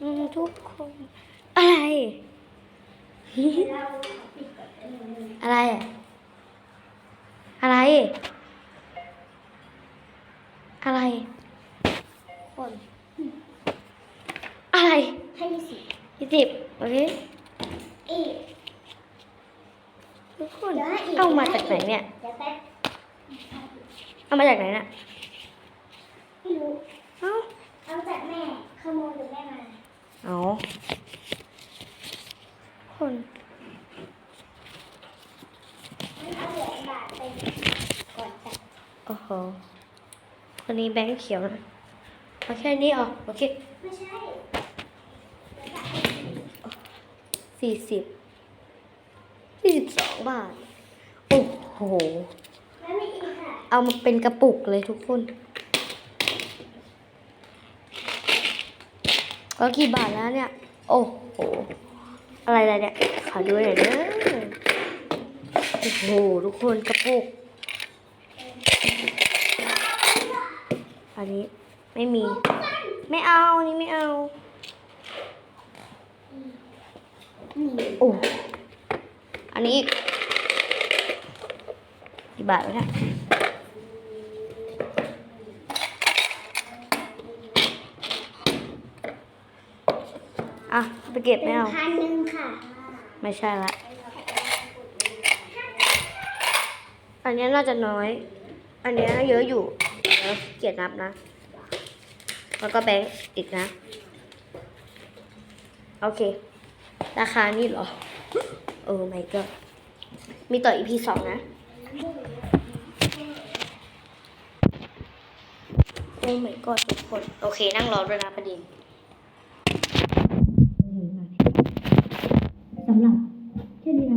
อืมทุกคน อะไรเราปิดกับอันนี้อะไรอะอะไร อะไร คน อะไร ให้ยี่สิบยี่สิบโอเคอีกทุกคนเดี๋ยวให้อีกเอามาจากไหนเนี่ยเดี๋ยวแป๊บเอามาจากไหนน่ะไม่รู้เอ้า โอ้โหคนนี้แบงค์เขียวนะเอาแค่นี้ออกโอเคไม่ใช่สี่สิบสี่สิบสองบาท โอ้โห เอามาเป็นกระปุกเลยทุกคน ก็กี่บาทแล้วเนี่ย โอ้โห อะไรอะไรเนี่ย ขอดูหน่อยนะโอ้โหทุกคนกระปุก อันนี้ไม่มี ไม่เอาอันนี้ไม่เอาโอ้อันนี้อีกกี่บาทวะเนี่ย อะไปเก็บเป็ไม่นเอาพันหนึ่งค่ะ ไม่ใช่ละ อันนี้น่าจะน้อย อันนี้เยอะอยู่เดี๋ยวเกียรนับนะ แล้วก็แบงค์อีกนะ โอเค ราคานี่เหรอ โอ้ my god มีต่อ EP สองนะ โอ้ my god ทุกคน โอเค นั่งรอด้วยนะประเด็น สำหรับแค่นี้น